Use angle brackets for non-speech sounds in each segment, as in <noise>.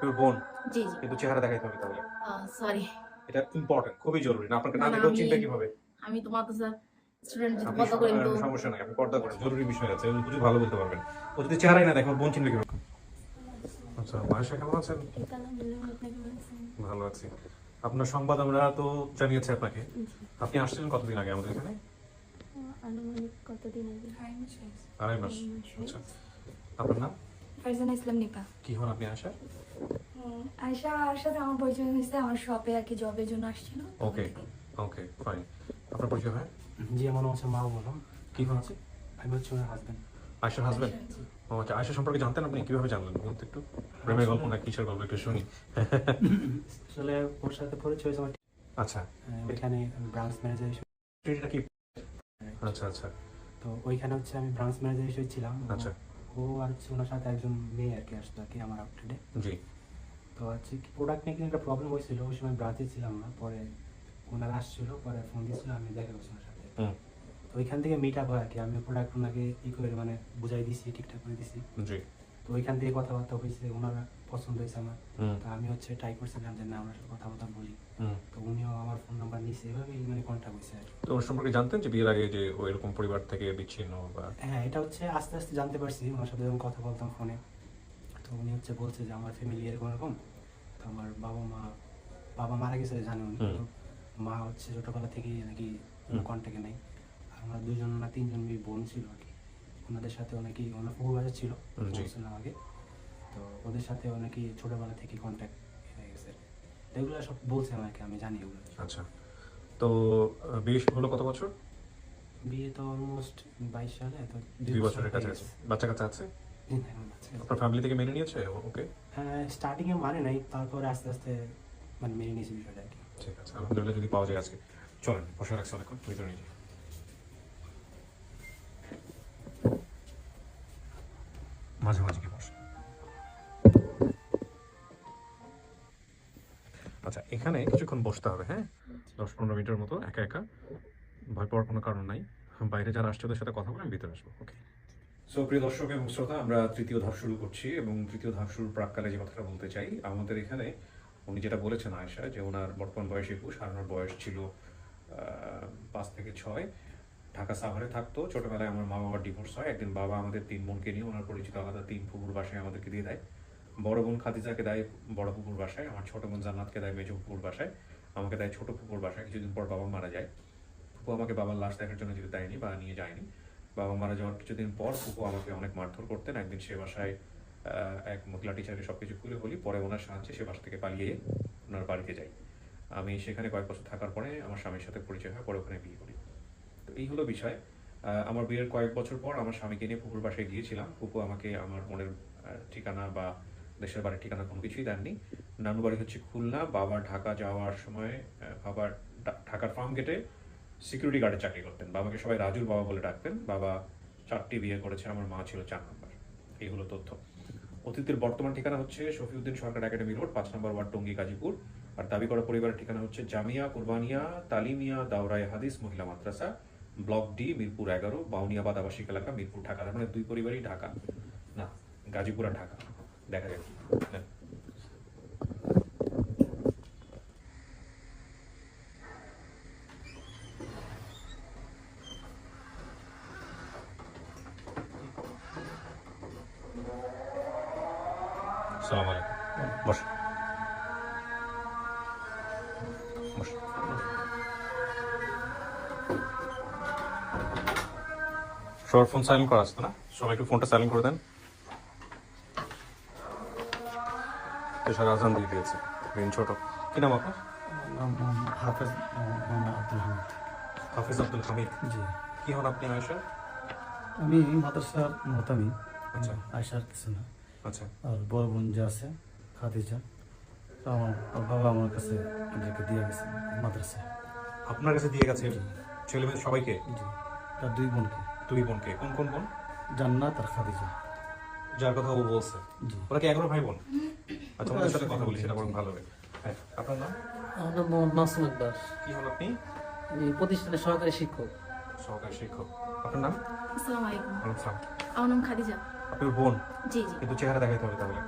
আপনার বোন জি জি। কিন্তু চেহারা দেখাইতে হবে তাহলে। সরি এটা ইম্পর্টেন্ট খুবই জরুরি। না আপনাকে না দেখলেও আমি- চিনবে কীভাবে? আমি তো মাদ্রাসা স্টুডেন্ট যদি আপনি পদ্মা তো। সম- সমস্যা নাই আপনি পর্দা করেন জরুরি বিষয় আছে বুঝে ভালো বলতে পারবেন। ও যদি চেহারাই না দেখো বোন চিনবে কীভাবে? আচ্ছা মায়েশা কেমন আছেন? ভালো আছি। আপনার সংবাদ আমরা তো জানিয়েছি আপনাকে। আপনি আসছিলেন কতদিন আগে আমাদের এখানে? আনুমানিক কতদিন আগে? আড়াই মাস আচ্ছা। আপনার নাম? ফারজানা ইসলাম নিপা। কি হন আপনি আশা আয়সা আর সাথে আমার পরিচয় হয়েছে আমার শপে আর কি জবের জন্য আসছিল। ওকে ওকে ফাইন আপনার পরিচয় হয়? জি আমার নাম হচ্ছে মা বললাম কি হন আছে? আমি হচ্ছে ওনার হাজব্যান্ড আয়সার হাজবেন্ড ও আচ্ছা আয়সা সম্পর্কে জানতেন আপনি? কীভাবে জানলেন? বলতে একটু। প্রেমের গল্প না কিসের গল্প? একটু শুনি। আসলে ওর সাথে পরিচয় হয়েছে আমার আচ্ছা। ওইখানে ব্রাঞ্চ ম্যানেজার হিসেবে কি? আচ্ছা আচ্ছা। তো ওইখানে হচ্ছে আমি ব্রাঞ্চ ম্যানেজার হিসেবে ছিলাম। আচ্ছা। ও আর হচ্ছে ওনার সাথে একজন মেয়ে আর কি আসতো আর কি আমার আপডেটে জি। তো হচ্ছে কি প্রোডাক্ট নিয়ে একটা প্রবলেম হয়েছিল ওই সময় ব্রাঞ্চে ছিলাম না পরে ওনারা আসছিল পরে ফোন দিয়েছিল আমি দেখা করছি ওনার সাথে। তো ওইখান থেকে মিট আপ হয় আর কি আমি প্রোডাক্ট ওনাকে ই করে মানে বুঝাই দিছি ঠিকঠাক করে দিছি। জি। তো ওইখান থেকে কথাবার্তা হয়েছে ওনারা পছন্দ হয়েছে আমার। তো আমি হচ্ছে ট্রাই করছিলাম যে না আমরা সাথে কথাবার্তা বলি। তো উনিও আমার ফোন নাম্বার নিয়েছে এভাবেই মানে কন্ট্যাক্ট হয়েছে আর তো ওর সম্পর্কে জানতেন যে বিয়ের আগে যে ও এরকম পরিবার থেকে বিচ্ছিন্ন বা হ্যাঁ এটা হচ্ছে আস্তে আস্তে জানতে পারছি। ওনার সাথে যখন কথা বলতাম ফোনে তো উনি হচ্ছে বলছে যে আমার ফ্যামিলি এরকম এরকম। তো আমার বাবা মা বাবা মারা গেছে জানে উনি। মা হচ্ছে ছোটোবেলা থেকেই নাকি। কন্ট্যাক্টে নেই। আর আমরা দুজন না তিনজন বোন ছিল আর কি। ওনাদের সাথে অনেকেই ওনার ফুবু বাজা ছিল। আগে তো ওদের সাথে অনেকেই ছোটোবেলা থেকে কন্ট্যাক্ট হয়ে গেছে। এগুলো সব বলছে আমাকে আমি জানি ওগুলো। আচ্ছা। তো বিয়ে হলো কত বছর? বিয়ে তো অলমোস্ট বাইশ সালে তো দুই বছরের কাছে আছে। বাচ্চা কাচ্চা আছে? আপনার ফ্যামিলি থেকে মেনে নিয়েছে? ওকে? হ্যাঁ স্টার্টিং এ মানে নাই তারপরে আস্তে আস্তে মানে মেনে নিয়েছি বিষয়টা ঠিক আছে আলহামদুলিল্লাহ যদি পাওয়া যায় আজকে। চলেন বসে রাখছি অনেকক্ষণ ভিতরে নিয়ে যাই। মাঝে মাঝে। এখানে কিছুক্ষণ বসতে হবে হ্যাঁ? দশ পনেরো মিনিটের মতো একা একা। ভয় পাওয়ার কোনো কারণ নাই। বাইরে যারা আসছে ওদের সাথে কথা বলে আমি ভিতরে আসব ওকে সো প্রিয় দর্শক এবং শ্রোতা, আমরা তৃতীয় ধাপ শুরু করছি এবং তৃতীয় ধাপ শুরুর প্রাককালে যে কথাটা বলতে চাই, আমাদের এখানে উনি যেটা বলেছেন আয়েশা, যে ওনার বর্তমান বয়স একুশ, আর ওনার বয়স ছিল পাঁচ থেকে ছয়। ঢাকা সাভারে থাকতো, ছোটবেলায় আমার মা বাবার ডিভোর্স হয়। একদিন বাবা আমাদের তিন বোনকে নিয়ে ওনার পরিচিত আলাদা তিন পুকুর বাসায় আমাদেরকে দিয়ে দেয়। বড় বোন খাদিজাকে দেয় বড় পুকুর বাসায়, আমার ছোট বোন জান্নাতকে দেয় মেজো পুকুর বাসায়, আমাকে দেয় ছোট পুকুর বাসায়, কিছুদিন পর বাবা মারা যায়। ফুপু আমাকে বাবার লাশ দেখার জন্য যেতে দেয়নি বা নিয়ে যায়নি, বাবা মারা যাওয়ার কিছুদিন পর ফুপু আমাকে অনেক মারধর করতেন। একদিন সে বাসায় এক মহিলা টিচারকে সব কিছু খুলে বলি, পরে ওনার সাহায্যে সে বাসা থেকে পালিয়ে ওনার বাড়িতে যাই। আমি সেখানে কয়েক বছর থাকার পরে আমার স্বামীর সাথে পরিচয় হয়, পরে ওখানে বিয়ে করি। তো এই হলো বিষয়। আমার বিয়ের কয়েক বছর পর আমার স্বামীকে নিয়ে পুকুর বাসায় গিয়েছিলাম। ফুপু আমাকে আমার বোনের ঠিকানা বা দেশের বাড়ির ঠিকানা কোনো কিছুই দেননি। নানু বাড়ি হচ্ছে খুলনা। বাবা ঢাকা যাওয়ার সময় আহ, বাবা ঢাকার ফার্ম গেটে সিকিউরিটি গার্ডে চাকরি করতেন। বাবাকে সবাই রাজুর বাবা বলে ডাকতেন। বাবা চারটি বিয়ে করেছে আমার মা ছিল চার নম্বর এই হলো তথ্য। অতীতের বর্তমান ঠিকানা হচ্ছে শফিউদ্দিন সরকার একাডেমি রোড পাঁচ নম্বর ওয়ার্ড টঙ্গী গাজীপুর। আর দাবি করা পরিবারের ঠিকানা হচ্ছে জামিয়া কুরবানিয়া তালিমিয়া দাওরাই হাদিস মহিলা মাদ্রাসা ব্লক ডি মিরপুর এগারো বাউনিয়াবাদ আবাসিক এলাকা মিরপুর ঢাকা। মানে দুই পরিবারই ঢাকা। না গাজীপুর আর ঢাকা। দেখা যাক। ফোন করা আছে তো না? সবাই একটু ফোনটা সাইলেন্ট করে দেন। এসব আজান দিয়ে দিয়েছে দিন ছোট। কি নাম আপনার? হাফেজ আব্দুল হামিদ। হাফিজ আব্দুল হামিদ। জি। কি হন আপনি আয়সা আমি মাদ্রাসার মতামি। আচ্ছা। আয়সার কিছু না আচ্ছা। আর বড় বোন যে আছে খাদিজা। আমার বাবা আমার কাছে ওদেরকে দিয়ে গেছে মাদ্রাসায় আপনার কাছে দিয়ে গেছে? ছেলে মেয়ে সবাইকে? জি। তার দুই বোনকে। দুই বোনকে। কোন কোন বোন? জান্নাত আর খাদিজা। যার কথা ও বলছে। ওরা কি এগারো ভাই বোন? ওদের সাথে কথা বলি সেটা বরং ভালো হবে। হ্যাঁ আপনার নাম? আমার নাম মোহাম্মদ মাসুম ইকবাল কি হন আপনি? প্রতিষ্ঠানের সহকারী শিক্ষক। সহকারী শিক্ষক। আপনার নাম? আসসালামু আলাইকুম। আলাইকুম আমার নাম খাদিজা। আপনার বোন? জি জি। কিন্তু চেহারা দেখাইতে হবে তাহলে।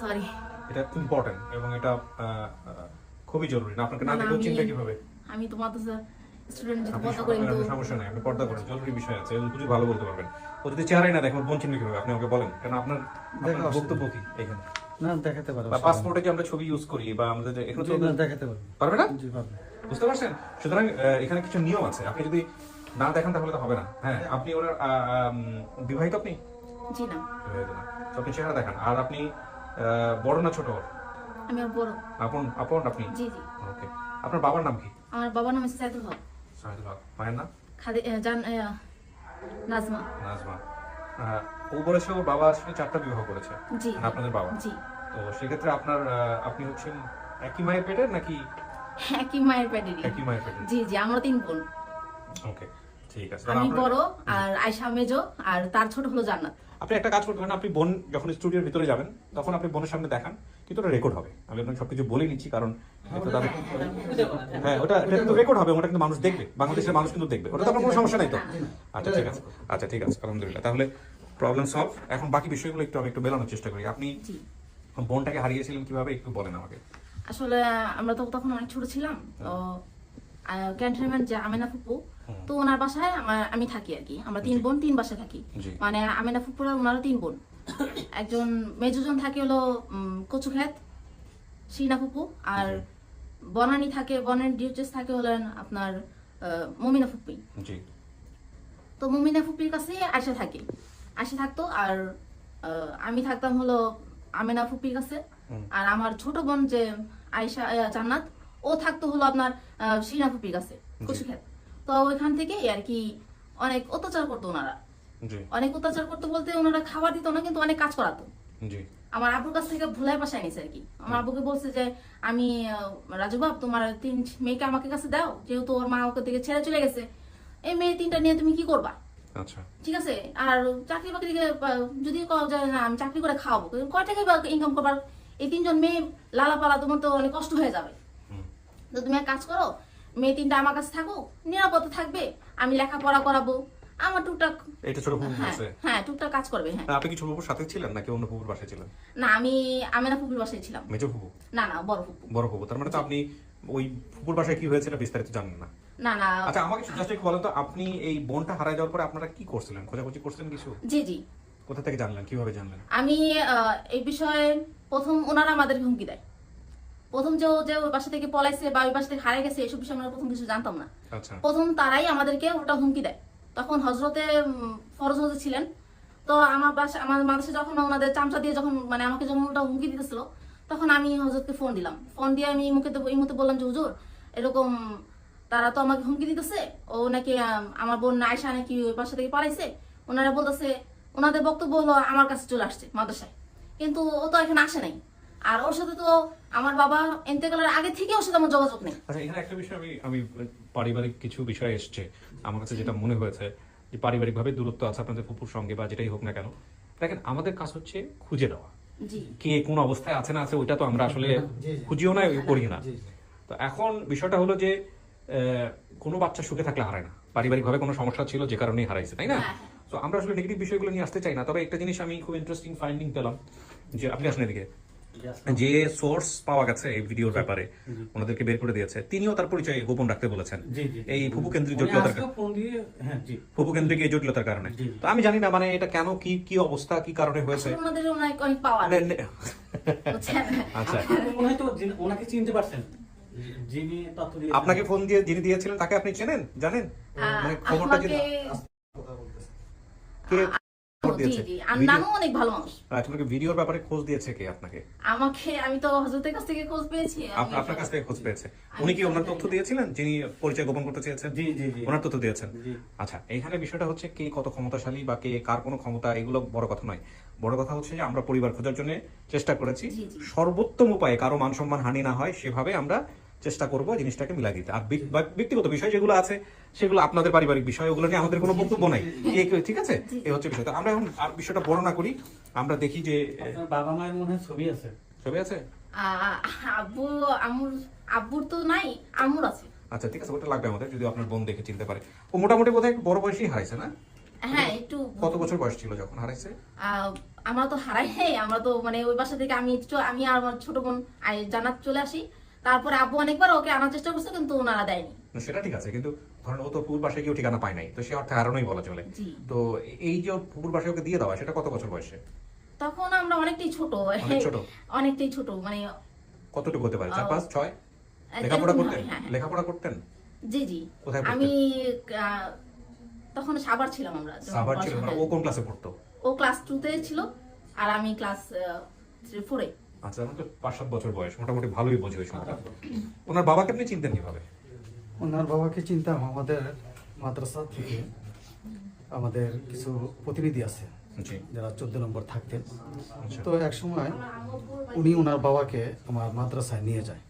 সরি এটা ইম্পর্টেন্ট এবং এটা আহ, আহ, খুবই জরুরি। না আপনাকে না না, দেখলেও চিন্তা কীভাবে? আমি তো স্টুডেন্ট পর্দা সমস্যা নেই আপনি পর্দা করেন জরুরি বিষয় আছে খুবই ভালো বলতে পারবেন। ও যদি চেহারাই না দেখে বোন চিনবে কীভাবে? আপনি ওকে বলেন কারণ আপনার আপনার বক্তব্য কি এখানে? না দেখাতে পারো বা পাসপোর্টে যে আমরা ছবি ইউজ করি বা আমাদের এখানে তো দেখাতে পারব। পারবে না? জি পারবে। বুঝতে পারছেন? সুতরাং এখানে কিছু নিয়ম আছে। আপনি যদি না দেখেন তাহলে তো হবে না। হ্যাঁ আপনি ওর বিবাহিত আপনি? জি না। বিবাহিত না। আপনি চেহারা দেখান। আর আপনি বড় না ছোট? আমি বড়। আপন আপন আপনি? জি জি। ওকে। আপনার বাবার নাম কি? আমার বাবার নাম সাইদুল হক। সাহেদুল হক। মায়ের নাম? খাদি জান নাজমা। নাজমা। আহ, ও বলেছে ওর বাবা আসলে চারটা বিবাহ করেছে। জি। মানে আপনাদের বাবা। জি। তো সেক্ষেত্রে আপনার আপনি হচ্ছেন একই মায়ের পেটের নাকি একই মায়ের একই মায়ের পেটের? জি জি আমরা তিন বোন। ওকে ঠিক আছে। আমি বড় আর আয়সা মেজো আর তার ছোট হলো জান্নাত। আপনি একটা কাজ করতে পারেন আপনি বোন যখন স্টুডিওর ভিতরে যাবেন তখন আপনি বোনের সামনে দেখান কিন্তু ওটা রেকর্ড হবে। আমি আপনাকে সবকিছু বলে নিচ্ছি কারণ হ্যাঁ ওটা এটা কিন্তু রেকর্ড হবে ওটা কিন্তু মানুষ দেখবে বাংলাদেশের মানুষ কিন্তু দেখবে। ওটা তো আপনার কোনো সমস্যা নাই তো? আচ্ছা ঠিক আছে। আচ্ছা ঠিক আছে আলহামদুলিল্লাহ। তাহলে প্রবলেম সলভ এখন বাকি বিষয়গুলো একটু আমি একটু বেলানোর চেষ্টা করি। আপনি বোনটাকে হারিয়েছিলেন কীভাবে একটু বলেন আমাকে। আসলে আমরা তো তখন অনেক ছোট ছিলাম তো ক্যান্টনমেন্ট যে আমেনা ফুপু তো ওনার বাসায় আমি থাকি আর কি। আমরা তিন বোন তিন বাসায় থাকি। মানে আমেনা ফুপুরা ওনারা তিন বোন। একজন মেজুজন থাকে হলো কচুক্ষেত শিনা ফুপু আর বনানি থাকে বনের ডিউচেস থাকে হলেন আপনার মমিনা ফুপি। তো মমিনা ফুপির কাছে আয়সা থাকে। আয়সা থাকতো আর আমি থাকতাম হলো আমেনা ফুপির কাছে আর আমার ছোট বোন যে আয়সা জান্নাত ও থাকতো হলো আপনার শিনা ফুপির কাছে কুচুক্ষেত তো ওইখান থেকে আর কি অনেক অত্যাচার করতো ওনারা। অনেক অত্যাচার করতো বলতে ওনারা খাবার দিত না কিন্তু অনেক কাজ করাতো। আমার আব্বুর কাছ থেকে ভুলাই পাশায় নিছে আর কি। আমার আব্বুকে বলছে যে আমি আহ, রাজু বাপ তোমার তিন মেয়েকে আমাকে কাছে দাও যেহেতু ওর মা ওকে থেকে ছেড়ে চলে গেছে। এই মেয়ে তিনটা নিয়ে তুমি কি করবা? আচ্ছা। ঠিক আছে আর চাকরি বাকরি যদি কও যায় না আমি চাকরি করে খাওয়াবো। কয় টাকা ইনকাম করবার? এই তিনজন মেয়ে লালা পালা তোমার তো অনেক কষ্ট হয়ে যাবে। তো তুমি এক কাজ করো মেয়ে তিনটা আমার কাছে থাকুক নিরাপদে থাকবে আমি লেখাপড়া করাবো আমার টুকটাক এটা ছোট ফুপুর হ্যাঁ আছে। হ্যাঁ টুকটাক কাজ করবে হ্যাঁ। আপনি কি ছোট ফুপুর সাথে ছিলেন নাকি অন্য ফুপুর বাসায় ছিলেন? না আমি আমি না ফুপির বাসায় ছিলাম। মেজো ফুপু? না না বড় ফুপু। বড় ফুপু তার মানে তো আপনি ওই ফুপুর বাসায় কি হয়েছে এটা বিস্তারিত জানেন না। না না। আচ্ছা আমাকে জাস্ট একটু বলেন তো আপনি এই বোনটা হারায় যাওয়ার পরে আপনারা কি করছিলেন? খোঁজাখুঁজি করছিলেন কিছু? জি জি। কোথা থেকে জানলেন? কীভাবে জানলেন? আমি এই বিষয়ে প্রথম ওনারা আমাদেরকে হুমকি দেয়। প্রথম যে যে ওই বাসা থেকে পলাইছে বা ওই বাসা থেকে হারিয়ে গেছে এসব বিষয়ে আমরা প্রথম কিছু জানতাম না। আচ্ছা। প্রথম তারাই আমাদেরকে ওটা হুমকি দেয়। তখন হজরতে ফরজ হজরত ছিলেন। তো আমার বাসা আমার মানুষে যখন ওনাদের চামচা দিয়ে যখন মানে আমাকে যখন ওটা হুমকি দিতেছিল তখন আমি হজরতকে ফোন দিলাম। ফোন দিয়ে আমি মুখে এই মুহূর্তে বললাম যে হুজুর এরকম তারা তো আমাকে হুমকি দিতেছে। ও নাকি আমার বোন আয়সা নাকি ওই বাসা থেকে পালাইছে। ওনারা বলতেছে ওনাদের বক্তব্য হলো আমার কাছে চলে আসছে মাদ্রাসায়। কিন্তু ও তো এখানে আসে নাই। আর ওর সাথে তো আমার বাবা এন্তেকালের আগে থেকে ওর সাথে আমার যোগাযোগ নেই। আচ্ছা এখানে একটা বিষয় আমি আমি পারিবারিক কিছু বিষয় এসছে। আমার কাছে যেটা মনে হয়েছে যে পারিবারিকভাবে দূরত্ব আছে আপনাদের ফুপুর সঙ্গে বা যেটাই হোক না কেন দেখেন আমাদের কাজ হচ্ছে খুঁজে দেওয়া জি। কে কোন অবস্থায় আছে না আছে ওইটা তো আমরা আসলে। খুঁজিও না করি না। তো এখন বিষয়টা হলো যে কোনো বাচ্চা সুখে থাকলে হারায় না। পারিবারিকভাবে কোনো সমস্যা ছিল যে কারণেই হারাইছে তাই না? হ্যাঁ। তো আমরা আসলে নেগেটিভ বিষয়গুলো নিয়ে আসতে চাই না তবে একটা জিনিস আমি খুব ইন্টারেস্টিং ফাইন্ডিং পেলাম যে আপনি আসেন এদিকে। যে সোর্স পাওয়া গেছে এই ভিডিওর ব্যাপারে ওনাদেরকে বের করে দিয়েছে তিনিও তার পরিচয় গোপন রাখতে বলেছেন। এই ফুপু কেন্দ্রিক জটিলতার হ্যাঁ ফুপু কেন্দ্রিক এই জটিলতার কারণে। তো আমি জানি না মানে এটা কেন কি কি অবস্থা কি কারণে হয়েছে? আসলে আচ্ছা মনে হয় তো ওনাকে চিনতে পারছেন। যিনি আপনাকে ফোন দিয়ে যিনি দিয়েছিলেন তাকে আপনি চেনেন? জানেন? মানে খবরটা আমাকে কে খবর দিয়েছে। আর ভিডিও- অনেক ভালো মানুষ। আপনাকে ভিডিওর ব্যাপারে খোঁজ দিয়েছে কে আপনাকে? আমাকে আমি তো হজরতের কাছ থেকে খোঁজ পেয়েছি। আপনার কাছ থেকে খোঁজ পেয়েছে। উনি কি ওনার তথ্য দিয়েছিলেন? যিনি পরিচয় গোপন করতে চেয়েছেন? জি জি জি। ওনার তথ্য দিয়েছেন? আচ্ছা এখানে বিষয়টা হচ্ছে কে কত ক্ষমতাশালী বা কে কার কোনো ক্ষমতা এগুলো বড় কথা নয়। বড় কথা হচ্ছে যে আমরা পরিবার খোঁজার জন্য চেষ্টা করেছি। সর্বোত্তম উপায়ে কারও মান সম্মান হানি না হয় সেভাবে আমরা চেষ্টা করব জিনিসটাকে মিলাই দিতে। আর ব্যক্তিগত বিষয় যেগুলো আছে সেগুলো আপনাদের পারিবারিক বিষয় ওগুলো নিয়ে আমাদের কোনো বক্তব্য নাই। ঠিক আছে? এই হচ্ছে বিষয়। আমরা এখন আর বিষয়টা বড় না করি আমরা দেখি যে বাবা মায়ের মনে ছবি আছে। ছবি আছে? আব্বু আমুর আব্বুর তো নাই আমুর আছে। আচ্ছা ঠিক আছে ওটা লাগবে আমাদের যদি আপনার বোন দেখে চিনতে পারে। ও মোটামুটি বোধহয় একটু বড় বয়সেই হারাইছে না? হ্যাঁ একটু কত বছর বয়স ছিল যখন হারাইছে? আহ, আমরা তো হারাই নেই আমরা তো মানে ওই বাসা থেকে আমি আমি আর আমার ছোট বোন জান্নাত চলে আসি। তারপরে আব্বু অনেকবার ওকে আনার চেষ্টা করছে কিন্তু ওনারা দেয়নি। সেটা ঠিক আছে কিন্তু ধরেন ও তো পুর বাসায় কেউ ঠিকানা পায় নাই তো সে অর্থে হারানোই বলা চলে। তো এই যে ওর পুর বাসায় ওকে দিয়ে দেওয়া সেটা কত বছর বয়সে? তখন আমরা অনেকটাই ছোট। ছোট? অনেকটাই ছোট মানে কতটুকু হতে পারে? চার পাঁচ ছয়? লেখাপড়া করতেন? হ্যাঁ, হ্যাঁ। লেখাপড়া করতেন? জি জি। আমি তখন সাবার ছিলাম আমরা সাবার ছিল পড়াশোনা না ও কোন ক্লাসে পড়তো? ও ক্লাস টু তে ছিল আর আমি ক্লাস ফোরে আচ্ছা তো পাঁচ সাত বছর বয়স মোটামুটি ভালোই বোঝে ওই সময়টা ওনার বাবাকে আপনি চিনতেন কীভাবে? ওনার বাবাকে চিন্তাম আমাদের মাদ্রাসা থেকে। আমাদের কিছু প্রতিনিধি আছে জি। যারা চোদ্দ নম্বর থাকতেন। আচ্ছা। তো এক সময় উনি ওনার বাবাকে আমার মাদ্রাসায় নিয়ে যায়।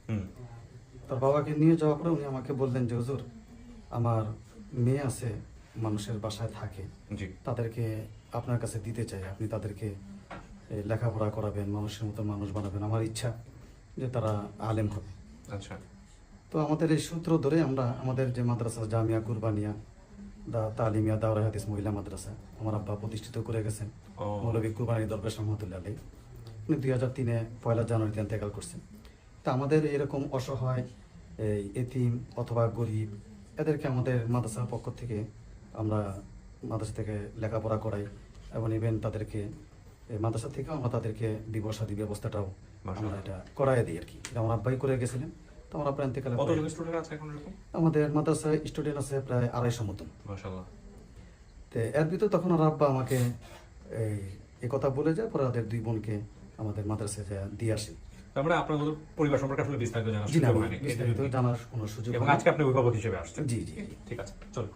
তার বাবাকে নিয়ে যাওয়ার পরে উনি আমাকে বললেন যে হুজুর আমার মেয়ে আছে মানুষের বাসায় থাকে। জি। তাদেরকে আপনার কাছে দিতে চাই। আপনি তাদেরকে লেখাপড়া করাবেন মানুষের মতো মানুষ বানাবেন। আমার ইচ্ছা যে তারা আলেম হবে। আচ্ছা। তো আমাদের এই সূত্র ধরে আমরা আমাদের যে মাদ্রাসা জামিয়া কুরবানিয়া দা তালিমিয়া দাওরা হাদিস মহিলা মাদ্রাসা আমার আব্বা প্রতিষ্ঠিত করে গেছেন। মৌলবী কুরবানি দরবেশ রহমতুল্লাহ আলী উনি দুই হাজার তিনে পয়লা জানুয়ারিতে ইন্তেকাল করছেন। তা আমাদের এরকম অসহায় এই এতিম অথবা গরিব এদেরকে আমাদের মাদ্রাসার পক্ষ থেকে আমরা মাদ্রাসা থেকে লেখাপড়া করাই এবং ইভেন তাদেরকে মাদ্রাসা থেকে আমরা তাদেরকে দিবসাদি ব্যবস্থাটাও আমরা এটা করাই দিই আর কি। এটা আমার আব্বাই করে গেছিলেন। তো আমার আমাদের মাদ্রাসায় স্টুডেন্ট আছে প্রায় আড়াইশো মতন। তো এর ভিতরে তখন আর আব্বা আমাকে এই এই কথা বলে যায় পরে ওদের দুই বোনকে আমাদের মাদ্রাসায় যা দিয়ে আসি মানে আপনার পরিবার সম্পর্কে আসলে বিস্তারিত জানার সুযোগ জানার কোনো সুযোগ এবং আজকে আপনি অভিভাবক হিসেবে আসছেন। জি জি জি। ঠিক আছে চলো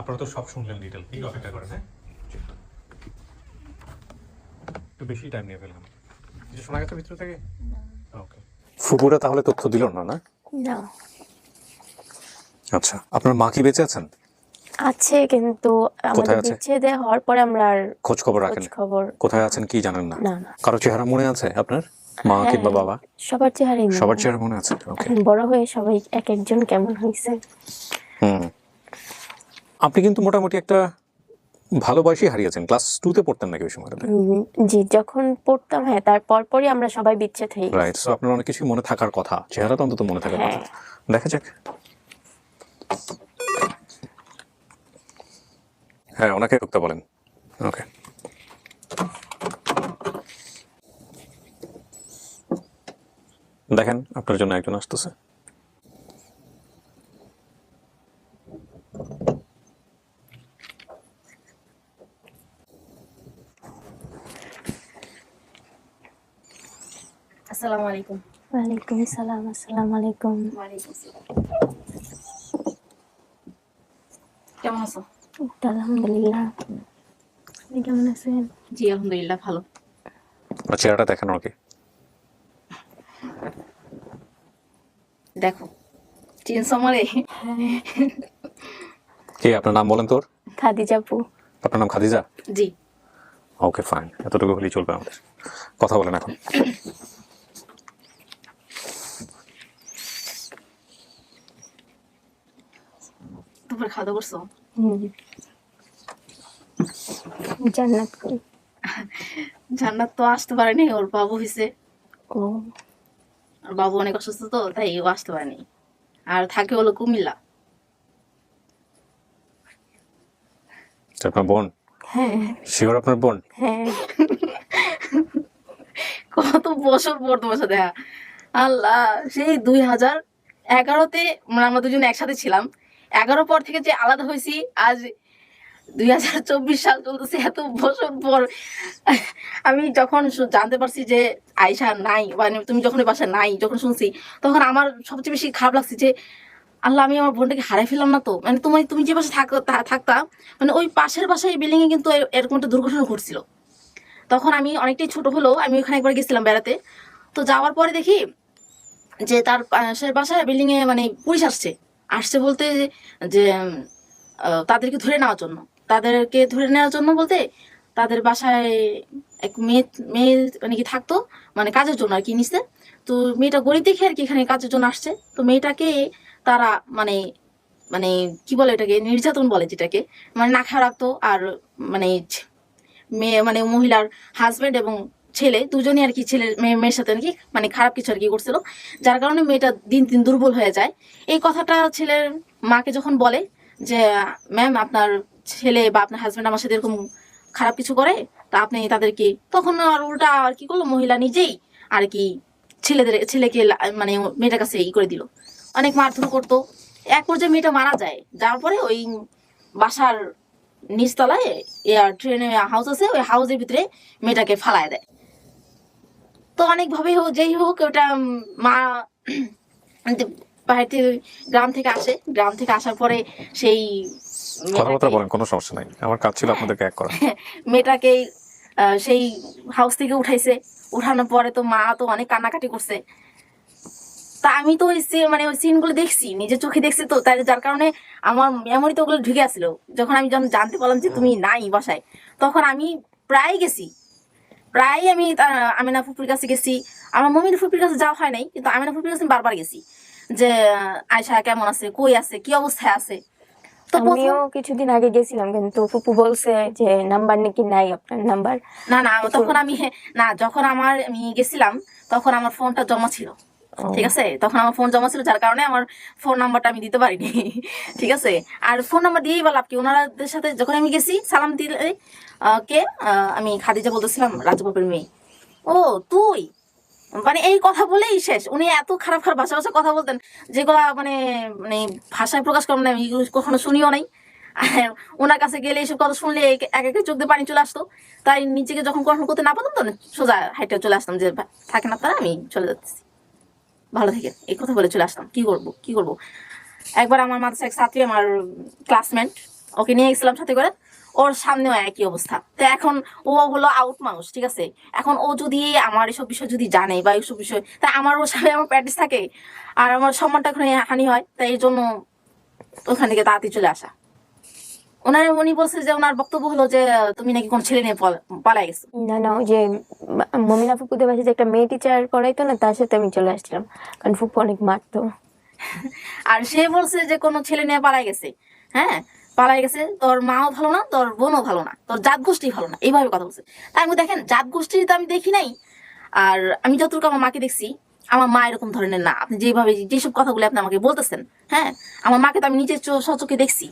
আপনারা তো সব শুনলেন ডিটেল এই অপেক্ষা করেন হ্যাঁ? একটু বেশি টাইম নিয়ে ফেললাম। কিছু শোনা গেছে ভিতর থেকে? ওকে ফুপুরা তাহলে তথ্য দিল না না? না। আচ্ছা আপনার মা কি বেঁচে আছেন? আছে কিন্তু আমাদের বিচ্ছেদ হওয়ার পরে আমরা আর খোঁজ খবর রাখেন। খবর কোথায় আছেন কি জানেন না? কারও চেহারা মনে আছে আপনার? মা হ্যাঁ, কিংবা বাবা? সবার চেহারাই মনে সবার। চেহারা মনে আছে ওকে বড় হয়ে সবাই এক একজন কেমন হয়েছে। হুম। আপনি কিন্তু মোটামুটি একটা ভালো বয়সই হারিয়েছেন। ক্লাস টুতে পড়তেন নাকি ওই সময়টাতে? জি যখন পড়তাম হ্যাঁ তারপর পরই আমরা সবাই বিচ্ছেদ গেছি। রাইট সো আপনার অনেক কিছু মনে থাকার কথা। চেহারা তো অন্তত মনে থাকার কথা। হ্যাঁ। দেখা যাক। হ্যাঁ ওনাকে ঢুকতে বলেন। ওকে দেখেন আপনার জন্য একজন আসতেছে। আসসালামু আলাইকুম। ওয়ালাইকুম সালাম আসসালামু আলাইকুম। কেমন আছো? আলহামদুলিল্লাহ। আপনি কেমন আছেন? জি আলহামদুলিল্লাহ ভালো। চেহারাটা দেখেন ওকে দেখো আমারে। কে আপনার নাম বলেন তোর খাদিজাপু আপনার নাম খাদিজা? জি। Okay fine. এতটুকু হলেই চলবে আমাদের। কথা বলেন এখন। খাওয়া দাওয়া করছ হুম। জান্নাত জান্নাত তো আসতে পারেনি ওর বাবু হয়েছে ও আর বাবু অনেক অসুস্থ তো তাই ও আসতে পারেনি আর থাকে হলো কুমিল্লা আপনার বোন হ্যাঁ শিওর আপনার বোন হ্যাঁ কত বছর পর তোমার সাথে দেখা আল্লাহ সেই দুই হাজার এগারোতে মানে আমরা দুজন একসাথে ছিলাম এগারো পর থেকে যে আলাদা হয়েছি, আজ দুই হাজার চব্বিশ সাল চলতেছে, এত বছর পর। আমি যখন জানতে পারছি যে আয়সা নাই মানে তুমি যখন বাসায় নাই, যখন শুনছি, তখন আমার সবচেয়ে বেশি খারাপ লাগছে যে, আল্লাহ, আমি আমার বোনটাকে হারাই ফেললাম না তো? মানে তোমার তুমি যে বাসায় থাক থা- থাকতা মানে ওই পাশের বাসায় বিল্ডিং এ কিন্তু এরকম একটা দুর্ঘটনা ঘটছিল। তখন আমি অনেকটাই ছোট হলেও আমি ওখানে একবার গেছিলাম বেড়াতে। তো যাওয়ার পরে দেখি যে তার পাশের বাসায় বিল্ডিং এ মানে পুলিশ আসছে। আসছে বলতে যে তাদেরকে ধরে নেওয়ার জন্য। তাদেরকে ধরে নেওয়ার জন্য বলতে তাদের বাসায় এক মেয়ে মেয়ে মানে কি থাকতো মানে কাজের জন্য আর কি নিচ্ছে তো মেয়েটা গরিব দেখে আর কি এখানে কাজের জন্য আসছে। তো মেয়েটাকে তারা মানে মানে কি বলে এটাকে, নির্যাতন বলে যেটাকে। মানে না খাওয়া রাখতো আর মানে মেয়ে মানে মহিলার হাজবেন্ড এবং ছেলে, দুজনই আর কি ছেলে মেয়ে, মেয়ের সাথে আর কি মানে খারাপ কিছু আর কি করছিল। যার কারণে মেয়েটা দিন দিন দুর্বল হয়ে যায়। এই কথাটা ছেলের মাকে যখন বলে যে, ম্যাম, আপনার ছেলে বা আপনার হাজব্যান্ড আমার সাথে এরকম খারাপ কিছু করে, তা আপনি তাদেরকে তখন আর উল্টা আর কি করল, মহিলা নিজেই আর কি ছেলেদের, ছেলেকে মানে মেয়েটার কাছে ই করে দিল। অনেক মারধর করতো। এক পর্যায়ে মেয়েটা মারা যায়। যার পরে ওই বাসার নিচতলায় ট্রেনে হাউস আছে, ওই হাউসের ভিতরে মেয়েটাকে ফালায় দেয়। তো অনেকভাবেই হোক যেই হোক ওটা মা থেকে গ্রাম থেকে আসে। গ্রাম থেকে আসার পরে সেই কথাবার্তা বলেন কোনো সমস্যা নাই। আমার কাজ ছিল আপনাদেরকে এক করা। <laughs> মেয়েটাকে সেই হাউস থেকে উঠাইছে। উঠানোর পরে তো মা তো অনেক কান্নাকাটি করছে। তা আমি তো ওই মানে ওই সিনগুলো দেখছি নিজের চোখে দেখছি তো তাই যার কারণে আমার মেমোরি তো ওগুলো ঢুকে আসছিল যখন আমি যখন জানতে পারলাম যে তুমি নাই বাসায় তখন আমি প্রায় গেছি। প্রায় আমি আমিনা ফুপুর কাছে গেছি। আমার মমির ফুপির কাছে যাওয়া হয় নাই কিন্তু আমিনা ফুপির কাছে বারবার গেছি। যে আয়সা কেমন আছে কই আছে কি অবস্থায় আছে? তো আমিও কিছুদিন আগে গেছিলাম কিন্তু ফুপু বলছে যে নাম্বার নাকি নাই আপনার নাম্বার? না না তখন আমি না যখন আমার আমি গেছিলাম তখন আমার ফোনটা জমা ছিল। ঠিক আছে? তখন আমার ফোন জমা ছিল, যার কারণে আমার ফোন নাম্বারটা আমি দিতে পারিনি। <laughs> ঠিক আছে? আর ফোন নাম্বার দিয়েই বললাম কি? ওনারাদের সাথে যখন আমি গেছি, সালাম দিলে কে? আমি খাদিজা বলতেছিলাম রাজবাবের মেয়ে। ও, তুই? মানে এই কথা বলেই শেষ। উনি এত খারাপ খারাপ ভাষা ভাষা কথা বলতেন, যেগুলো মানে মানে ভাষায় প্রকাশ করেন না আমি কখনো শুনিও নাই। ওনার কাছে গেলে এইসব কথা শুনলে এক এক চোখ দিয়ে পানি চলে আসতো। তাই নিজেকে যখন কন্ট্রোল করতে না পারতাম, তো সোজা হাইটে চলে আসতাম যে ভা- থাকেন আপনারা আমি চলে যাচ্ছি। ভালো থেকে, এই কথা বলে চলে আসতাম কি করব? কি করব? একবার আমার মাদ্রাসা এক ছাত্রী, আমার ক্লাসমেট ওকে নিয়ে গেছিলাম সাথে করে। ওর সামনেও একই অবস্থা। তো এখন ও হলো আউট মানুষ, ঠিক আছে? এখন ও যদি আমার এসব বিষয় যদি জানে বা এইসব বিষয়, তা আমার ওর সামনে আমার প্র্যাকটিস থাকে। আর আমার সম্মানটা এখন হানি হয়, তাই এই জন্য ওখান থেকে তাড়াতাড়ি চলে আসা। ওনার উনি বলছে যে ওনার বক্তব্য হলো যে তুমি নাকি কোন ছেলে নিয়ে পালাই গেছো? না না ওই যে মমিনা ফুপুদের বাসায় যে একটা মেয়ে টিচার পড়াইতো না তার সাথে আমি চলে আসছিলাম। কারণ ফুপু অনেক মারতো। <laughs> আর সে বলছে যে কোনো ছেলে নিয়ে পালাই গেছে। হ্যাঁ পালাই গেছে। তোর মাও ভালো না তোর বোনও ভালো না তোর জাত গোষ্ঠী ভালো না। এইভাবে কথা বলছে। তাই আমি দেখেন জাত গোষ্ঠী তো আমি দেখি নাই। আর আমি যতটুকু আমার মাকে দেখছি আমার মা এরকম ধরনের না। আপনি যেভাবে যেসব কথাগুলো আপনি আমাকে বলতেছেন হ্যাঁ আমার মাকে তো আমি নিজের সচোখে দেখছি।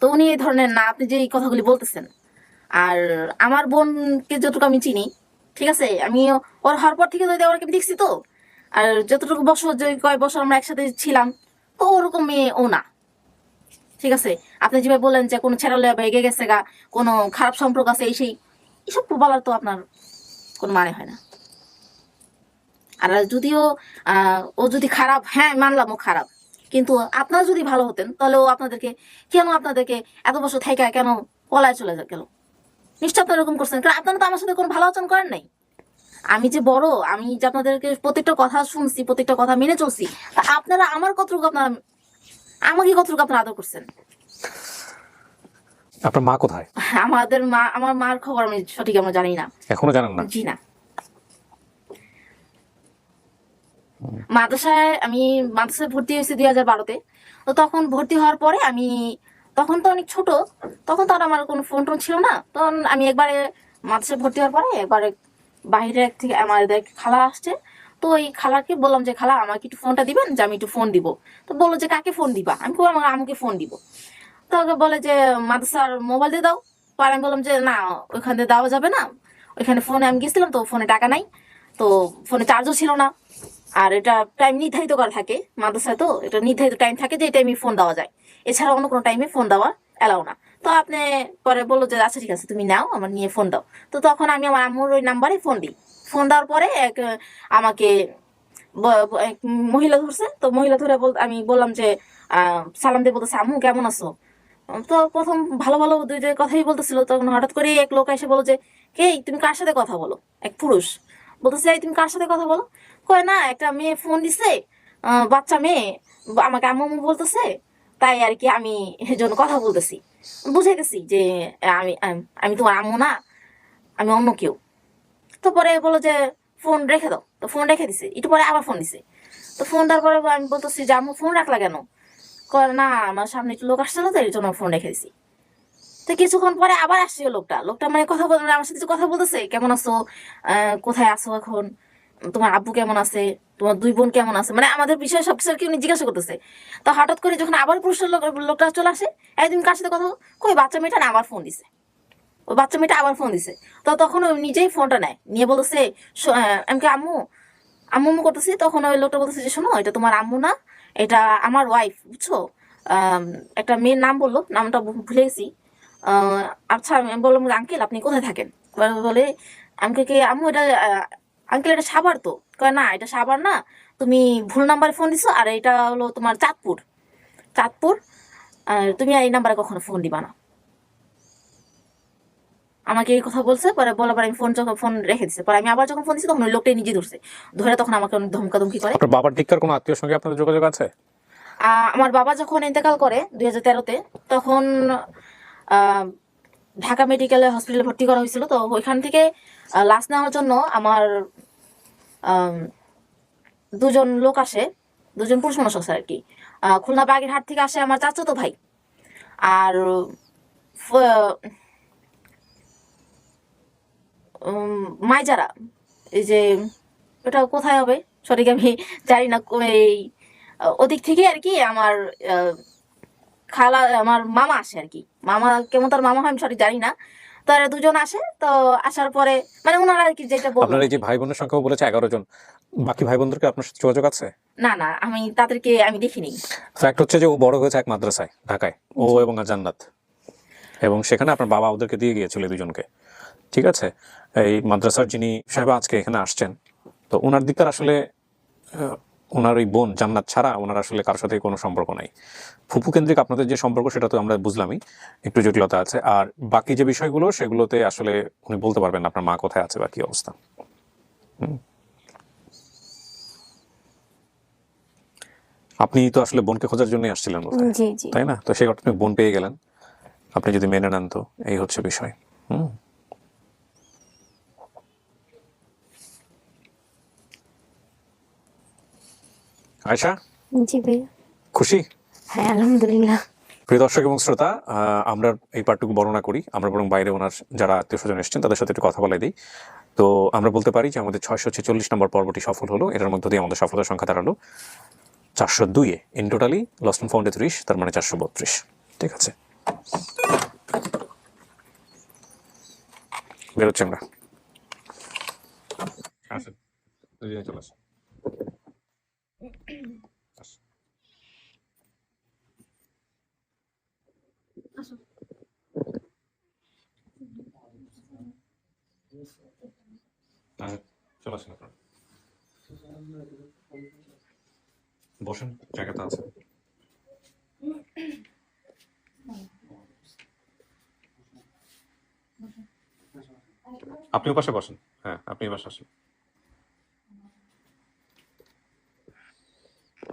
তো উনি এই ধরনের না, আপনি যে এই কথাগুলি বলতেছেন। আর আমার বোনকে যতটুকু আমি চিনি, ঠিক আছে? আমি ওর হওয়ার পর থেকে যদি ওরকে দেখছি তো, আর যতটুকু বছর যে কয়েক বছর আমরা একসাথে ছিলাম, তো ওরকম মেয়ে ও না। ঠিক আছে? আপনি যেভাবে বললেন যে কোনো ছেড়ালে ভেগে গেছে গা, কোনো খারাপ সম্পর্ক আছে, এই সেই, এসব বলার তো আপনার কোনো মানে হয় না। আর যদিও ও যদি খারাপ হ্যাঁ মানলাম ও খারাপ। কিন্তু আপনারা যদি ভালো হতেন তাহলে ও আপনাদেরকে কেন আপনাদেরকে এত বছর থেকে কেন পলায় চলে গেল? নিশ্চয় আপনারা এরকম করছেন। কারণ আপনারা তো আমার সাথে কোনো ভালো আচরণ করেন নাই। আমি যে বড় আমি যে আপনাদেরকে প্রত্যেকটা কথা শুনছি প্রত্যেকটা কথা মেনে চলছি তা আপনারা আমার কতটুকু আপনারা আমাকে কতটুকু আপনারা আদর করছেন? আপনার মা কোথায়? আমাদের মা আমার মার খবর আমি সঠিক আমরা জানি না। এখনও জানেন না? জি না। মাদ্রাসায় আমি, মাদ্রাসায় ভর্তি হয়েছি দুই হাজার বারোতে। তো তখন ভর্তি হওয়ার পরে আমি, তখন তো অনেক ছোট, তখন তো আর আমার কোনো ফোন টোন ছিল না। তখন আমি একবারে মাদ্রাসায় ভর্তি হওয়ার পরে একবারে বাইরে থেকে আমাদের খালা আসছে। তো ওই খালাকে বললাম যে, খালা, আমাকে একটু ফোনটা দিবেন যে, আমি একটু ফোন দিব। তো বলল যে, কাকে ফোন দিবা? আমি বললাম আমাকে ফোন দিব। তো বলে যে, মাদ্রাসার মোবাইল দিয়ে দাও। পরে আমি বললাম যে, না, ওইখান দিয়ে দেওয়া যাবে না। ওইখানে ফোনে আমি গেছিলাম তো ফোনে টাকা নাই। তো ফোনে চার্জও ছিল না। আর এটা টাইম নির্ধারিত করা থাকে, মাদ্রাসায় তো এটা নির্ধারিত টাইম থাকে যে এই টাইমে ফোন দেওয়া যায়। এছাড়া অন্য কোনো টাইমে ফোন দেওয়া এলাও না। তো আপনি পরে বলল যে আচ্ছা ঠিক আছে, তুমি নাও, আমার নিয়ে ফোন দাও। তো তখন আমি আমার আম্মুর ওই নাম্বারে ফোন দিই। ফোন দেওয়ার পরে এক, আমাকে মহিলা ধরছে। তো মহিলা ধরে বল, আমি বললাম যে সালাম দিয়ে বলতেছে, আম্মু, কেমন আছো? তো প্রথম ভালো ভালো দুই যে কথাই বলতেছিল। তখন হঠাৎ করে এক লোক এসে বলো যে, কে, তুমি কার সাথে কথা বলো? এক পুরুষ বলতেছে তুমি কার সাথে কথা বলো? কয় না, একটা মেয়ে ফোন দিছে বাচ্চা মেয়ে, আমাকে আম্মু বলতেছে, তাই আর কি আমি জন্য কথা বলতেছি। বুঝে গেছি যে, আমি আমি তোমার আম্মু না, আমি অন্য কেউ। তো পরে বলো যে ফোন রেখে দাও। তো ফোন রেখে দিছে। একটু পরে আবার ফোন দিছে। তো ফোন দেওয়ার পরে আমি বলতেছি যে, আম্মু ফোন রাখলা কেন? কয়, না, আমার সামনে একটু লোক আসছিল তো এই জন্য ফোন রেখে দিছি। তো কিছুক্ষণ পরে আবার আসছে লোকটা। লোকটা মানে কথা বল আমার সাথে কথা বলতেছে, কেমন আছো? কোথায় আছো এখন? তোমার আব্বু কেমন আছে? তোমার দুই বোন কেমন আছে? মানে আমাদের বিষয়ে সব কিছু আর কি উনি জিজ্ঞাসা করতেছে। তো হঠাৎ করে যখন আবার পুরুষের লোক লোকটা চলে আসে একদিন কার সাথে কথা কই, বাচ্চা মেয়েটা না, আবার ফোন দিছে। ওই বাচ্চা মেয়েটা আবার ফোন দিছে। তো তখন ওই নিজেই ফোনটা নেয়। নিয়ে বলতেছে, "শো- কি আম্মু? আম্মু আম্মু করতেছি? তখন ওই লোকটা বলতেছে যে, শোনো, এটা তোমার আম্মু না, এটা আমার ওয়াইফ বুঝছ? একটা মেয়ের নাম বলল, নামটা ভুলে গেছি। আচ্ছা আমি বললাম আঙ্কেল, আপনি কোথায় থাকেন? বলে আমাকে কে আম্মু, এটা আঙ্কেল এটা সাবার তো। কয় না এটা সাবার না। তুমি ভুল নাম্বারে ফোন দিছো আর এটা হলো তোমার চাঁদপুর। চাঁদপুর আর তুমি এই নাম্বারে কখনো ফোন দিবা না। আমাকে এই কথা বলছে পরে বলার পরে আমি ফোন যখন ফোন রেখে দিছে পরে আমি আবার যখন ফোন দিছি তখন ওই লোকটাই নিজে ধরছে। ধরে তখন আমাকে অনেক ধমকাধমকি করে। আপনার বাবার দিককার কোনো আত্মীয় সঙ্গে আপনাদের যোগাযোগ আছে? আমার বাবা যখন ইন্তেকাল করে দুই হাজার তেরোতে তখন আহ, ঢাকা মেডিকেলে হসপিটালে ভর্তি করা হয়েছিল। তো ওইখান থেকে লাশ নেওয়ার জন্য আমার আম, দুজন লোক আসে দুজন পুরুষ মানুষ আছে আর কি খুলনা বাগেরহাট থেকে আসে আমার চাচাতো ভাই। আর মাইজারা এই যে ওটা কোথায় হবে? সঠিক আমি জানি না এই ওদিক থেকে আর কি আমার খালা আমার মামা আসে আর কি মামা কেমন তার মামা হয় আমি সঠিক জানি না। তো এরা দুজন আসে তো আসার পরে মানে ওনারা আর কি যেটা বলল। আপনার এই যে ভাই বোনের সংখ্যাও বলেছে এগারো জন বাকি ভাই বোনদেরকে আপনার সাথে যোগাযোগ আছে? না না আমি তাদেরকে আমি দেখিনি। ফ্যাক্ট হচ্ছে যে ও বড় হয়েছে এক মাদ্রাসায় ঢাকায় ও এবং জান্নাত। এবং সেখানে আপনার বাবা ওদেরকে দিয়ে গিয়েছিল দুজনকে। ঠিক আছে? এই মাদ্রাসার যিনি সাহেব আজকে এখানে আসছেন তো ওনার দিকটার আসলে ওনার ওই বোন জান্নাত ছাড়া ওনার আসলে কারোর সাথে কোনো সম্পর্ক নাই। ফুপু কেন্দ্রিক আপনাদের যে সম্পর্ক সেটা তো আমরা বুঝলামই একটু জটিলতা আছে। আর বাকি যে বিষয়গুলো সেগুলোতে আসলে উনি বলতে পারবেন আপনার মা কোথায় আছে বা কি অবস্থা। হুম। আপনি তো আসলে বোনকে খোঁজার জন্যই আসছিলেন তাই না? তো সেই আপনি বোন পেয়ে গেলেন। আপনি যদি মেনে নেন তো এই হচ্ছে বিষয়। হুম। আয়শা? জি ভাইয়া খুশি? হ্যাঁ আলহামদুলিল্লাহ। প্রিয় দর্শক এবং শ্রোতা আমরা এই পার্টটুকু বর্ণনা করি। আমরা বরং বাইরে ওনার যারা আত্মীয় স্বজন এসেছেন তাদের সাথে একটু কথা বলে দিই। তো আমরা বলতে পারি যে আমাদের ছয়শো ছেচল্লিশ নম্বর পর্বটি সফল হলো। এটার মধ্য দিয়ে আমাদের সফলতার সংখ্যা দাঁড়াল চারশো দুইয়ে ইন টোটালি লস ফাউন্ডে ত্রিশ তার মানে চারশো বত্রিশ। ঠিক আছে? বেরোচ্ছি আমরা। দুজনে চলে। আসেন, চলে আসেন আপনারা বসেন জায়গাটা আছে আপনিও পাশে বসেন হ্যাঁ আপনি পাশে আসেন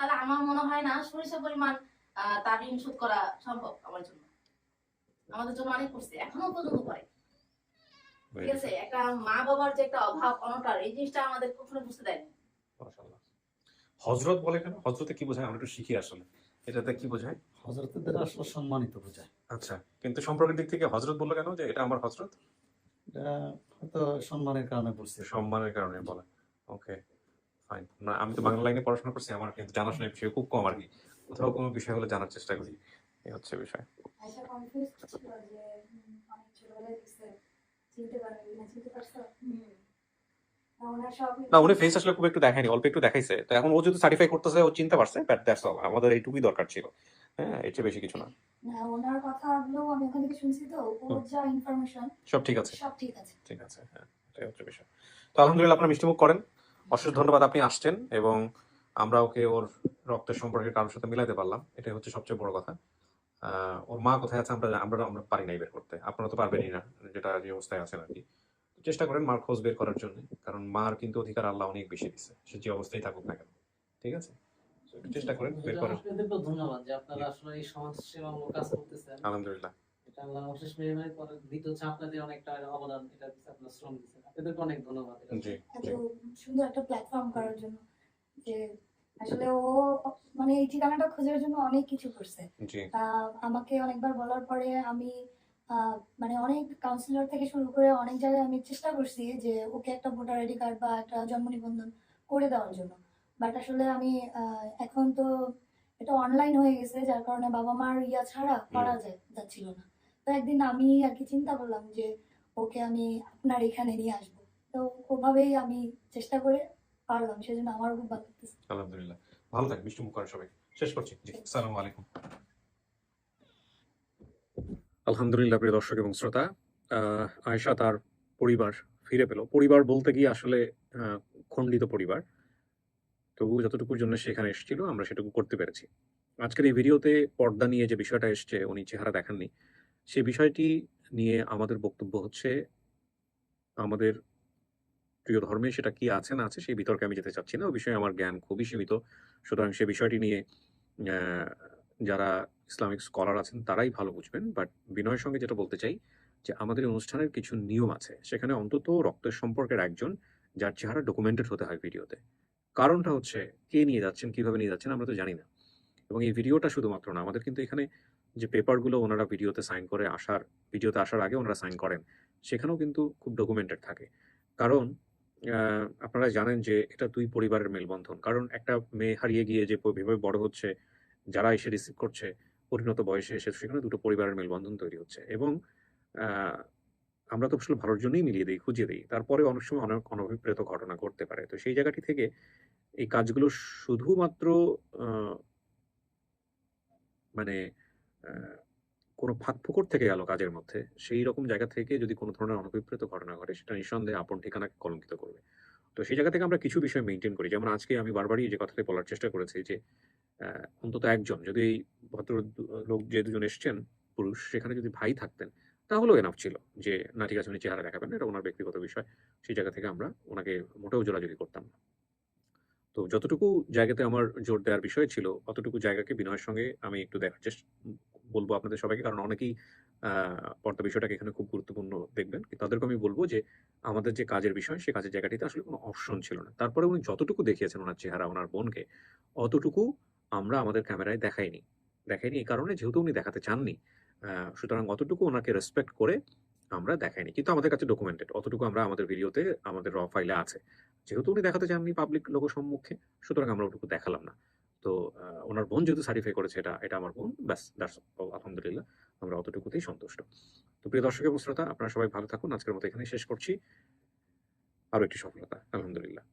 তাহলে আমার মনে হয় না সরিষা পরিমাণ তার ঋণ শোধ করা সম্ভব আমার জন্য। আমাদের জন্য অনেক করছে এখনও পর্যন্ত করে। ঠিক আছে একটা মা বাবার যে একটা অভাব অনটার এই জিনিসটা আমাদের কখনো বুঝতে দেয়নি। হজরত বলে কেন? হজরতে কি বোঝায়? আমরা একটু শিখি আসলে। এটাতে কি বোঝায়? হজরতের দ্বারা আসলে সম্মানিত বোঝায়। আচ্ছা কিন্তু সম্পর্কের দিক থেকে হজরত বলল কেন যে এটা আমার হজরত এটা হয়তো সম্মানের কারণে বলছে। সম্মানের কারণে বলে। ওকে। ফাইন না আমি তো বাংলা লাইনে পড়াশোনা করছি আমার কিন্তু জানাশোনার বিষয় খুব কম আর কি কোথাও কোনো বিষয় হলে জানার চেষ্টা করি। এই হচ্ছে বিষয়। না উনি ফেস আসলে খুব একটু দেখায়নি অল্প একটু দেখাইছে। তো এখন ও যদি সার্টিফাই করতেছে ও চিনতে পারছে বাট দ্যাটস অল আমাদের এইটুকুই দরকার ছিল। হ্যাঁ এর চেয়ে বেশি কিছু না। না ওনার কথাগুলো আমি ওখান থেকে শুনছি তো ওর যা ইনফরমেশন সব ঠিক আছে। সব ঠিক আছে। ঠিক আছে হ্যাঁ এটাই হচ্ছে বিষয়। তো আলহামদুলিল্লাহ আপনারা মিষ্টিমুখ করেন। অশেষ ধন্যবাদ আপনি আসছেন এবং আমরা ওকে ওর রক্তের সম্পর্কে কারোর সাথে মিলাতে পারলাম। এটাই হচ্ছে সবচেয়ে বড় কথা। ওর মা কোথায় আছে আমরা আমরা আমরা পারি নাই বের করতে। আপনারা তো পারবেনই না যেটা যে অবস্থায় আছেন আর কি। চেষ্টা করেন মার খোঁজ বের করার জন্য কারণ মার কিন্তু অধিকার আল্লাহ অনেক বেশি দিচ্ছে সে যে অবস্থায় থাকুক না কেন ঠিক আছে? চেষ্টা করেন বের করার। ধন্যবাদ যে আপনারা আসলে এই সমাজ সেবামূলক কাজ করতেছেন। আলহামদুলিল্লাহ। এটা আল্লাহ অশেষ মেহরবানি দ্বিতীয় হচ্ছে আপনাদের অনেকটা অবদান এটা আপনার শ্রম দিচ্ছেন। আপনাদেরকে অনেক ধন্যবাদ এত সুন্দর একটা প্ল্যাটফর্ম করার জন্য যে আসলে ও মানে এই ঠিকানাটা খোঁজার জন্য অনেক কিছু করছে। আহ, আমাকে অনেকবার বলার পরে আমি মানে অনেক কাউন্সিলর থেকে শুরু করে অনেক জায়গায় আমি চেষ্টা করছি যে ওকে একটা ভোটার আইডি কার্ড বা একটা জন্ম নিবন্ধন করে দেওয়ার জন্য। বাট আসলে আমি আহ, এখন তো এটা অনলাইন হয়ে গেছে যার কারণে বাবা মার ইয়া ছাড়া করা যায় যাচ্ছিল না। একদিন আমি আর কি চিন্তা করলাম যে ওকে আমি আপনার এখানে নিয়ে আসব। তো ওভাবেই আমি চেষ্টা করে পারলাম সেজন্য আমারও খুব ভালো লাগতেছে। আলহামদুলিল্লাহ। ভালো থাকবেন মিষ্টি মুখ সবাই শেষ করছি। জি আসসালামু আলাইকুম। আলহামদুলিল্লাহ প্রিয় দর্শক এবং শ্রোতা। আহ, আয়েশা তার পরিবার ফিরে পেল। পরিবার বলতে গিয়ে আসলে আহ, খণ্ডিত পরিবার। তবু যতটুকুর জন্য সেখানে এসেছিল আমরা সেটুকু করতে পেরেছি। আজকের এই ভিডিওতে পর্দা নিয়ে যে বিষয়টা এসছে উনি চেহারা দেখাননি। সেই বিষয়টি নিয়ে আমাদের বক্তব্য হচ্ছে, আমাদের প্রিয় ধর্মে সেটা কি আছে, না আছে, সেই বিতর্কে আমি যেতে চাচ্ছি না। ওই বিষয়ে আমার জ্ঞান খুবই সীমিত। সুতরাং সে বিষয়টি নিয়ে যারা ইসলামিক স্কলার আছেন তারাই ভালো বুঝবেন। বাট বিনয়ের সঙ্গে যেটা বলতে চাই, যে আমাদের অনুষ্ঠানের কিছু নিয়ম আছে। সেখানে অন্তত রক্তের সম্পর্কের একজন, যার চেহারা ডকুমেন্টেড হতে হয় ভিডিওতে। কারণটা হচ্ছে, কে নিয়ে যাচ্ছেন, কীভাবে নিয়ে যাচ্ছেন আমরা তো জানি না। এবং এই ভিডিওটা শুধুমাত্র না, আমাদের কিন্তু এখানে যে পেপারগুলো ওনারা ভিডিওতে সাইন করে আসার ভিডিওতে আসার আগে ওনারা সাইন করেন, সেখানেও কিন্তু খুব ডকুমেন্টেড থাকে। কারণ আপনারা জানেন যে এটা দুই পরিবারের মেলবন্ধন। কারণ একটা মেয়ে হারিয়ে গিয়ে যে যেভাবে বড় হচ্ছে, যারা এসে রিসিভ করছে, পরিণত বয়সে এসে সেখানে দুটো পরিবারের মেলবন্ধন তৈরি হচ্ছে। এবং আমরা তো আসলে ভালোর জন্যই মিলিয়ে দিই খুঁজে দিই। তারপরে অনেক সময় অনেক অনভিপ্রেত ঘটনা ঘটতে পারে। তো সেই জায়গাটি থেকে এই কাজগুলো শুধুমাত্র মানে কোনো ফাঁক ফোকর থেকে গেল কাজের মধ্যে, সেই রকম জায়গা থেকে যদি কোনো ধরনের অনভিপ্রেত ঘটনা ঘটে, সেটা নিঃসন্দেহে আপন ঠিকানাকে কলঙ্কিত করবে। তো সেই জায়গা থেকে আমরা কিছু বিষয় মেনটেন করি। যেমন আজকে আমি বারবারই যে কথাটি বলার চেষ্টা করেছি যে অন্তত একজন, যদি এই ভদ্র লোক যে দুজন এসছেন, পুরুষ, সেখানে যদি ভাই থাকতেন, তাহলেও এনাফ ছিল যে, না, ঠিক আছে, উনি চেহারা দেখাবেন। এটা ওনার ব্যক্তিগত বিষয়। সেই জায়গা থেকে আমরা ওনাকে মোটেও জোরাজুরি করতাম না। তো যতটুকু জায়গাতে আমার জোর দেওয়ার বিষয় ছিল, অতটুকু জায়গাকে বিনয়ের সঙ্গে আমি একটু দেখার চেষ্টা বলব আপনাদের সবাইকে, কারণ অনেকেই পর্দা বিষয়টাকে এখানে খুব গুরুত্বপূর্ণ দেখবেন। তাদেরকে আমি বলব যে, আমাদের যে কাজের বিষয়, সে কাজের জায়গাটিতে আসলে কোনো অপশন ছিল না। তারপরে উনি যতটুকু দেখিয়েছেন ওনার চেহারা, ওনার বোনকে অতটুকু আমরা আমাদের ক্যামেরায় দেখাইনি। দেখাইনি এই কারণে যেহেতু উনি দেখাতে চাননি সুতরাং অতটুকু ওনাকে রেসপেক্ট করে আমরা দেখাইনি। কিন্তু আমাদের কাছে ডকুমেন্টেড অতটুকু আমরা আমাদের ভিডিওতে, আমাদের র ফাইলে আছে। যেহেতু উনি দেখাতে চাননি পাবলিক লোক সম্মুখে সুতরাং আমরা ওটুকু দেখালাম না। তো ওনার বোন যেহেতু সার্টিফাই করেছে এটা এটা আমার বোন, ব্যাস দ্যাটস আলহামদুলিল্লাহ, আমরা অতটুকুতেই সন্তুষ্ট। তো প্রিয় দর্শক এবং শ্রোতা, আপনারা সবাই ভালো থাকুন, আজকের মতো এখানে শেষ করছি। আরও একটি সফলতা, আলহামদুলিল্লাহ